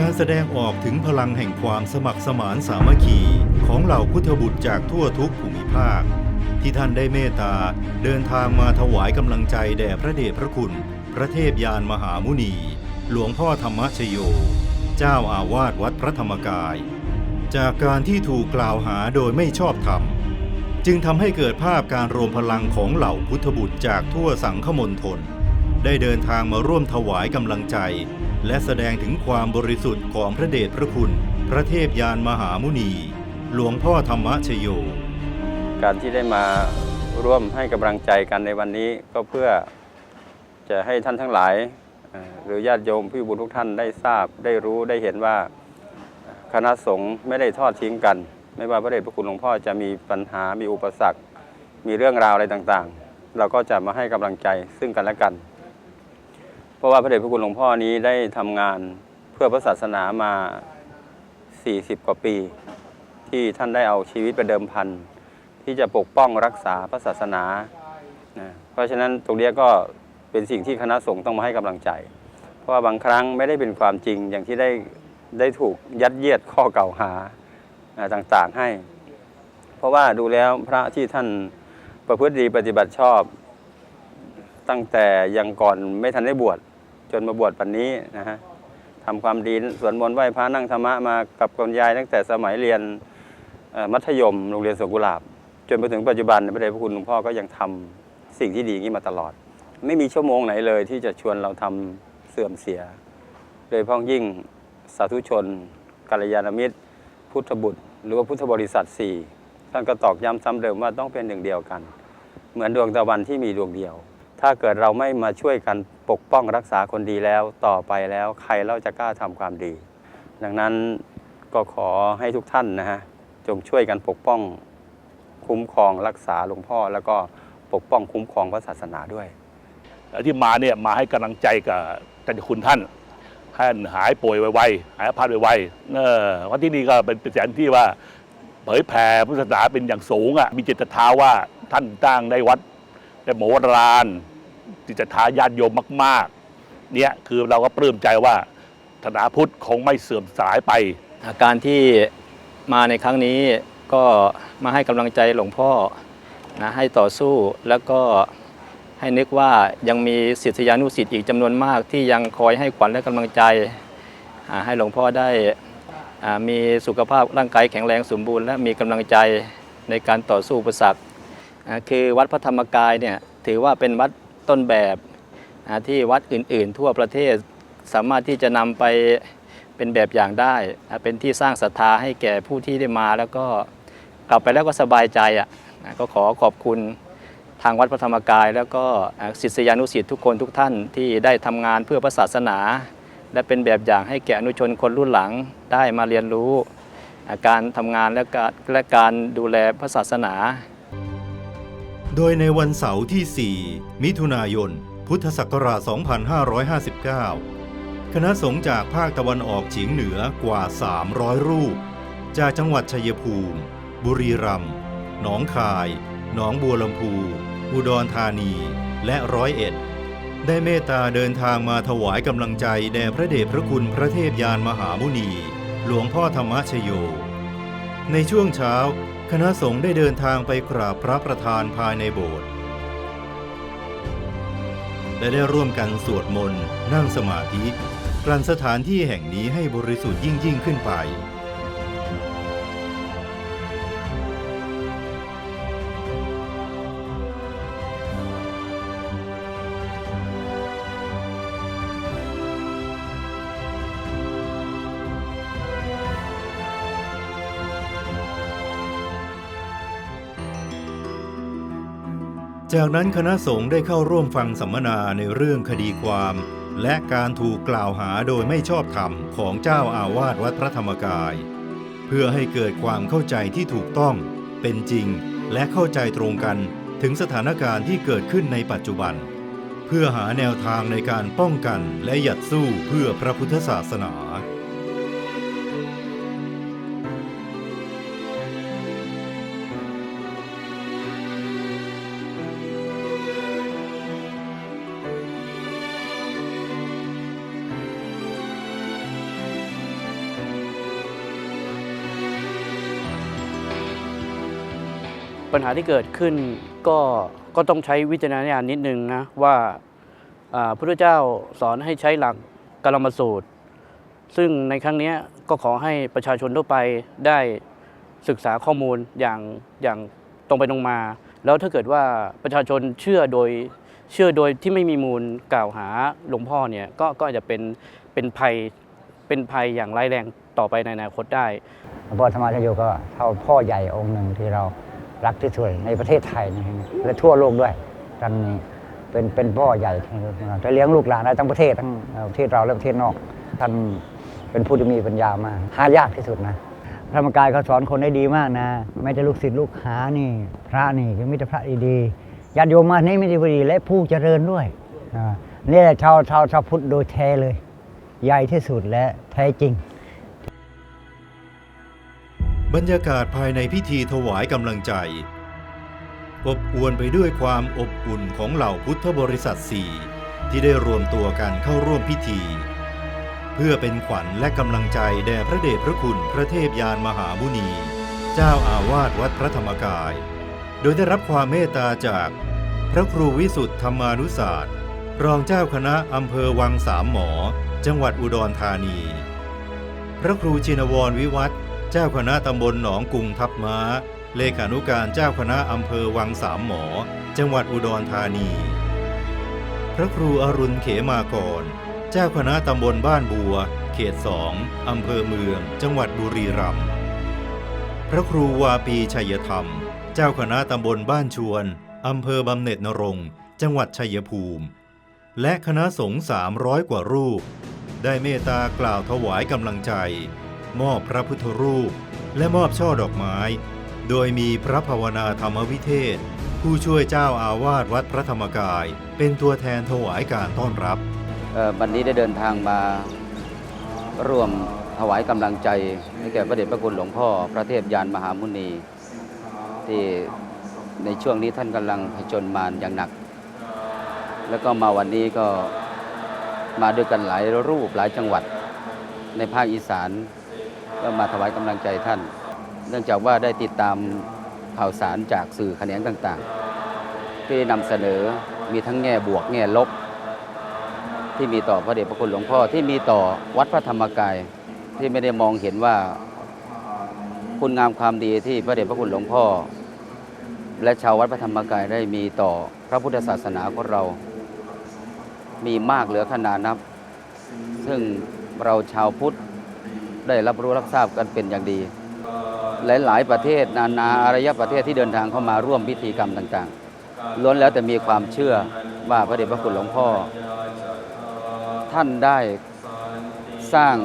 การแสดงออกถึงพลังแห่งความสมัครสมานสามัคคีของเหล่าพุทธบุตรจากทั่วทุกภูมิภาค ที่ท่านได้เมตตาเดินทางมาถวายกำลังใจแด่พระเดชพระคุณ พระเทพยานมหามุนี หลวงพ่อธรรมชโย เจ้าอาวาสวัดพระธรรมกาย จากการที่ถูกกล่าวหาโดยไม่ชอบธรรม จึงทำให้เกิดภาพการรวมพลังของเหล่าพุทธบุตรจากทั่วสังคมณฑลได้เดินทางมาร่วมถวายกำลังใจ และแสดงถึงความบริสุทธิ์ของพระเดชพระคุณ พระเทพยานมหามุนี หลวงพ่อธรรมชโย การที่ได้มาร่วมให้กำลังใจกันในวันนี้ก็เพื่อจะให้ท่านทั้งหลาย หรือญาติโยมผู้บุญทุกท่านได้ทราบได้รู้ได้เห็นว่าคณะสงฆ์ไม่ได้ทอดทิ้งกัน ไม่ว่าพระเดชพระคุณหลวงพ่อจะมีปัญหามีอุปสรรค มีเรื่องราวอะไรต่างๆ เราก็จะมาให้กำลังใจซึ่งกันและกัน เพราะว่าพระเดชพระคุณหลวงพ่อนี้ได้ทำงานเพื่อพระศาสนามา 40 กว่าปี ที่ท่านได้เอาชีวิตไปเดิมพันที่จะปกป้องรักษาพระศาสนานะเพราะฉะนั้นตรงนี้ก็เป็นสิ่งที่คณะสงฆ์ต้องมาให้กำลังใจ เพราะว่าบางครั้งไม่ได้เป็นความจริงอย่างที่ได้ได้ถูกยัดเยียดข้อกล่าวหาต่างๆให้ เพราะว่าดูแล้วพระที่ท่านประพฤติดีปฏิบัติชอบ ตั้งแต่ยังก่อนไม่ทันได้บวช จนมาบวชปันนี้นะฮะทำความดีสวดมนต์ไหว้พระนั่งธรรมะมากับคุณยายตั้งแต่สมัยเรียนมัธยมโรงเรียนสวนกุหลาบ จนไปถึงปัจจุบันพระเดชพระคุณหลวงพ่อก็ยังทำสิ่งที่ดีงนี้มาตลอด ไม่มีชั่วโมงไหนเลยที่จะชวนเราทำเสื่อมเสีย โดยพ้องยิ่งสาธุชนกัลยาณมิตร พุทธบุตร หรือว่าพุทธบริษัทสี่ท่านก็ตอกย้ำซ้ำเดิมว่าต้องเป็นหนึ่งเดียวกัน เหมือนดวงตะวันที่มีดวงเดียว ถ้าเกิดเราไม่มาช่วยกันปกป้องรักษาคนดีแล้วต่อไปแล้วใครเราจะกล้าทำความดี ดังนั้นก็ขอให้ทุกท่านนะฮะจงช่วยกันปกป้องคุ้มครองรักษาหลวงพ่อ แล้วก็ปกป้องคุ้มครองพระศาสนาด้วยที่มาเนี่ยมาให้กำลังใจกับท่านคุณท่านให้ท่านหายป่วยไวๆหายอาพาธไวๆเออเพราะที่นี่ก็เป็นเป็นแสถานที่ว่า เผยแผ่พุทธศาสนาเป็นอย่างสูงอะมีเจตศรัทาว่าท่านตั้งได้วัด ได้โมรานจิตศรัทาญาติโยมมาก ๆ เนี่ยคือเราก็ปลื้มใจว่าศาสนาพุทธคงไม่เสื่อมสายไป อาการที่มาในครั้งนี้ก็มาให้กำลังใจหลวงพ่อนะให้ต่อสู้แล้วก็ให้นึกว่ายังมีศิษยานุศิษย์อีกจำนวนมากที่ยังคอยให้ขวัญและกำลังใจ ให้หลวงพ่อได้มีสุขภาพร่างกายแข็งแรงสมบูรณ์ และมีกำลังใจในการต่อสู้อุปสรรคอ่า คือวัดพระธรรมกายเนี่ยถือว่าเป็นวัดต้นแบบที่วัดอื่น ๆ ทั่วประเทศสามารถที่จะนำไปเป็นแบบอย่างได้ เป็นที่สร้างศรัทธาให้แก่ผู้ที่ได้มาแล้วก็กลับไปแล้วก็สบายใจอะก็ขอขอบคุณทางวัดพระธรรมกาย แล้วก็ศิษยานุศิษย์ทุกคนทุกท่านที่ได้ทำงานเพื่อพระศาสนา และเป็นแบบอย่างให้แก่อนุชนคนรุ่นหลังได้มาเรียนรู้ การทำงานและการและการดูแลพระศาสนา โดยในวันเสาร์ที่ 4 มิถุนายน พุทธศักราช 2559 คณะสงฆ์จากภาคตะวันออกเฉียงเหนือกว่า 300 รูป จากจังหวัดชัยภูมิ บุรีรัมย์ หนองคาย หนองบัวลำพู อุดรธานี และร้อยเอ็ด ได้เมตตาเดินทางมาถวายกำลังใจแด่พระเดชพระคุณพระเทพยานมหามุนี หลวงพ่อธรรมชโย ในช่วงเช้า คณะสงฆ์ได้เดินทางไปกราบพระประธานภายในโบสถ์และได้ร่วมกันสวดมนต์ นั่งสมาธิกลั่นสถานที่แห่งนี้ให้บริสุทธิ์ยิ่งยิ่งขึ้นไป จากนั้นคณะสงฆ์ได้เข้าร่วมฟังสัมมนาในเรื่องคดีความ และการถูกกล่าวหาโดยไม่ชอบธรรมของเจ้าอาวาสวัดพระธรรมกาย เพื่อให้เกิดความเข้าใจที่ถูกต้อง เป็นจริง และเข้าใจตรงกันถึงสถานการณ์ที่เกิดขึ้นในปัจจุบัน เพื่อหาแนวทางในการป้องกันและหยัดสู้เพื่อพระพุทธศาสนา ปัญหาที่เกิดขึ้นก็ก็ต้องใช้วิจารณญาณนิดนึงนะว่าพระพุทธเจ้าสอนให้ใช้หลักกลมสูตร ซึ่งในครั้งนี้ก็ขอให้ประชาชนทั่วไปได้ศึกษาข้อมูลอย่างอย่างตรงไปตรงมา แล้วถ้าเกิดว่าประชาชนเชื่อโดยเชื่อโดยที่ไม่มีมูลกล่าวหาหลวงพ่อเนี่ยก็ก็อาจจะเป็นเป็นภัยเป็นภัยอย่างร้ายแรงต่อไปในอนาคตได้หลวงพ่อธรรมชโยก็เท่าพ่อใหญ่องค์หนึ่งที่เรา รักที่สุดในประเทศไทยนะฮะและทั่วโลกด้วยท่านนี้เป็นเป็นพ่อใหญ่ที่เราจะเลี้ยงลูกหลานได้ทั้งประเทศทั้งเอ่อประเทศเราและประเทศนอก ท่านเป็นผู้ที่มีปัญญามากหายากที่สุดนะพระธรรมกายเขาสอนคนได้ดีมากนะ ไม่แต่ลูกศิษย์ลูกหานี่ พระนี่ก็มีแต่พระดีๆญาติโยมมานี่ไม่ได้ผู้ดีและผู้เจริญด้วยอ่านี่แหละชาวชาวชาวพุทธโดยแท้เลย ใหญ่ที่สุดและแท้จริง บรรยากาศภายในพิธีถวายกำลังใจ อบอวลไปด้วยความอบอุ่นของเหล่าพุทธบริษัทสี่ที่ได้รวมตัวกันเข้าร่วมพิธี เพื่อเป็นขวัญและกำลังใจแด่พระเดชพระคุณพระเทพยานมหามุนี เจ้าอาวาสวัดพระธรรมกาย โดยได้รับความเมตตาจากพระครูวิสุทธธรรมานุศาสตร์ รองเจ้าคณะอำเภอวังสามหมอ จังหวัดอุดรธานี พระครูชินวรวิวัฒน์ เจ้าคณะตำบลหนองกุงทับม้า เลขานุการเจ้าคณะอำเภอวังสามหมอ จังหวัดอุดรธานี พระครูอรุณเขมากร เจ้าคณะตำบลบ้านบัว เขตสองอำเภอเมือง จังหวัดบุรีรัมย์ พระครูวาปีชัยธรรม เจ้าคณะตำบลบ้านชวนอำเภอบำเหน็จนรงจังหวัดชัยภูมิ และคณะสงฆ์300 กว่ารูป ได้เมตตากล่าวถวายกำลังใจ มอบพระพุทธรูป และมอบช่อดอกไม้ โดยมีพระภาวนาธรรมวิเทศ ผู้ช่วยเจ้าอาวาสวัดพระธรรมกาย เป็นตัวแทนถวายการต้อนรับเอ่อวันนี้ได้เดินทางมาร่วมถวายกำลังใจให้แก่พระเดชพระคุณหลวงพ่อ พระเทพยานมหามุนี ที่ในช่วงนี้ท่านกำลังผจญมารอย่างหนัก แล้วก็มาวันนี้ก็มาด้วยกันหลายรูปหลายจังหวัดในภาคอีสาน ก็มาถวายกำลังใจท่าน เนื่องจากว่าได้ติดตามข่าวสารจากสื่อแขนงต่างๆ ที่นำเสนอมีทั้งแง่บวกแง่ลบ ที่มีต่อพระเดชพระคุณหลวงพ่อที่มีต่อวัดพระธรรมกายที่ไม่ได้มองเห็นว่าคุณงามความดีที่พระเดชพระคุณหลวงพ่อ และชาววัดพระธรรมกายได้มีต่อพระพุทธศาสนาของเรา มีมากเหลือขนานับ ซึ่งเราชาวพุทธ ได้รับรู้รับทราบกันเป็นอย่างดี หลาย ๆ ประเทศนานาอารยประเทศที่เดินทางเข้ามาร่วมพิธีกรรมต่างๆ ล้วนแล้วแต่มีความเชื่อว่าพระเดชพระคุณหลวงพ่อ ท่านได้สร้าง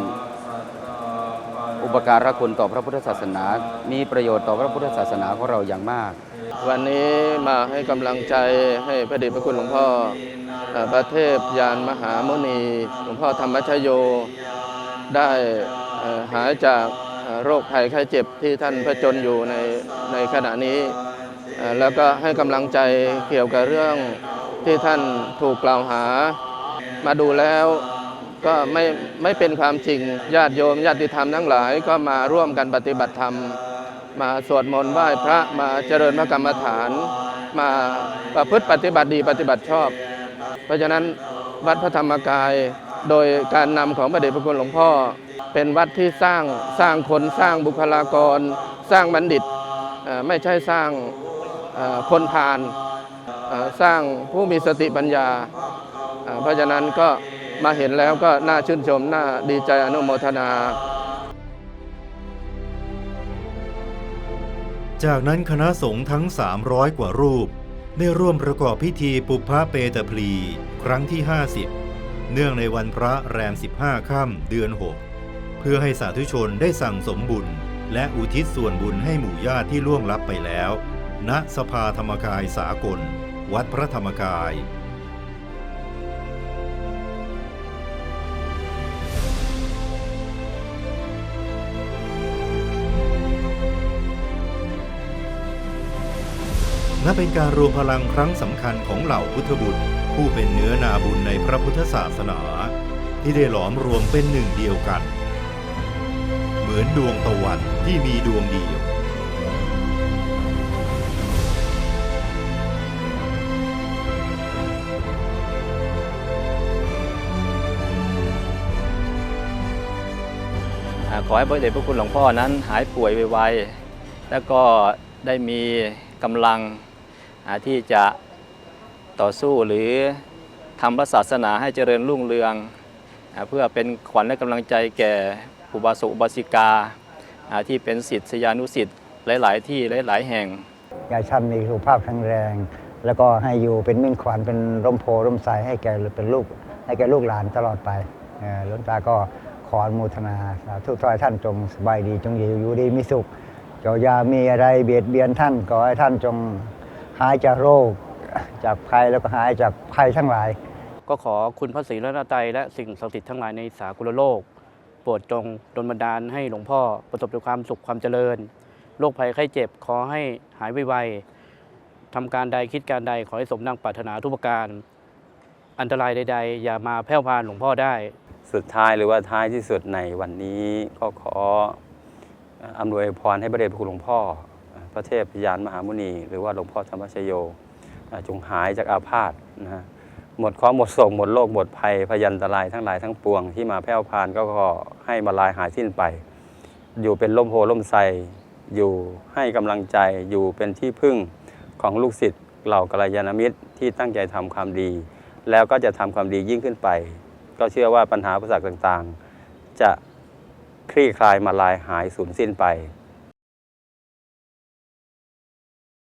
อุปการะคุณต่อพระพุทธศาสนา มีประโยชน์ต่อพระพุทธศาสนาของเราอย่างมาก วันนี้มาให้กำลังใจให้พระเดชพระคุณหลวงพ่อพระเทพยานมหาโมนี หลวงพ่อธรรมชโย ได้หายจากโรคภัยไข้เจ็บที่ท่านผจญอยู่ในในขณะนี้ แล้วก็ให้กำลังใจเกี่ยวกับเรื่องที่ท่านถูกกล่าวหา มาดูแล้วก็ไม่ไม่เป็นความจริงญาติโยมญาติธรรมทั้งหลายก็มาร่วมกันปฏิบัติธรรม มาสวดมนต์ไหว้พระมาเจริญพระกรรมฐาน มาประพฤติปฏิบัติดีปฏิบัติชอบ เพราะฉะนั้นวัดพระธรรมกาย โดยการนำของพระเดชพระคุณหลวงพ่อ เป็นวัดที่สร้างสร้างคนสร้างบุคลากร สร้างบัณฑิตไม่ใช่สร้างคนพาลเอ่อสร้างผู้มีสติปัญญาเอ่อเพราะฉะนั้นก็มาเห็นแล้วก็น่าชื่นชม น่าดีใจอนุโมทนาจากนั้นคณะสงฆ์ทั้ง 300 กว่ารูป ได้ร่วมประกอบพิธีปุพพะเปตพลี ครั้งที่ 50 เนื่องในวันพระแรม 15 ค่ำเดือน 6 เพื่อให้สาธุชนได้สั่งสมบุญ และอุทิศส่วนบุญให้หมู่ญาติที่ล่วงลับไปแล้ว ณสภาธรรมกายสากล วัดพระธรรมกายนับเป็นการรวมพลังครั้งสำคัญของเหล่าพุทธบุตร ผู้เป็นเนื้อนาบุญในพระพุทธศาสนา ที่ได้หลอมรวมเป็นหนึ่งเดียวกัน เหมือนดวงตะวันที่มีดวงเดียวขอให้พระเดชพระคุณหลวงพ่อนั้นหายป่วยไวๆ แล้วก็ได้มีกำลังที่จะ ต่อสู้หรือทำพระศาสนาให้เจริญรุ่งเรืองอเพื่อเป็นขวัญและกำลังใจแก่อุบาสกอุบาสิกาที่เป็นศิษยานุศิษย์หลาย ๆ ที่หลาย ๆ แห่งยากท่านมีสุขภาพแข็งแรง แล้วก็ให้อยู่เป็นมิ่งขวัญเป็นร่มโพร่มไทรให้แก่เป็นลูกให้แก่ลูกหลานตลอดไปหลวงตาก็ขออนุโมทนาสาธุขอให้ท่านจงสบายดีจงอยู่อยู่ดีมีสุขเจ้าอย่ามีอะไรเบียดเบียนท่านขอให้ท่านจงหายจากโรค จากภัยแล้วก็หายจากภัยทั้งหลาย ก็ขอคุณพระศรีรัตนตรัยและสิ่งศักดิ์สิทธิ์ทั้งหลายในสากลโลก โปรดจงดลบันดาลให้หลวงพ่อประสบแต่ความสุขความเจริญโรคภัยไข้เจ็บขอให้หายไวๆทำการใดคิดการใดขอให้สมดังปรารถนาทุกประการ อันตรายใด ๆ อย่ามาแผ่วพานหลวงพ่อได้ สุดท้ายหรือว่าท้ายที่สุดในวันนี้ก็ขออำนวยพรให้พระเดชพระคุณหลวงพ่อ พระเทพยานมหามุนี หรือว่าหลวงพ่อธรรมชโย จงหายจากอาพาธนะฮะหมดเคราะห์หมดโศกหมดโรคหมดภัยพยันตรายทั้งหลายทั้งปวงที่มาแผ่วพานก็ขอให้มาลายหายสิ้นไป อยู่เป็นล่มโพล่มไทรอยู่ให้กำลังใจอยู่เป็นที่พึ่งของลูกศิษย์เหล่ากัลยาณมิตรที่ตั้งใจทำความดี แล้วก็จะทำความดียิ่งขึ้นไป ก็เชื่อว่าปัญหาอุปสรรคต่างๆ จะคลี่คลายมาลายหายสูญสิ้นไป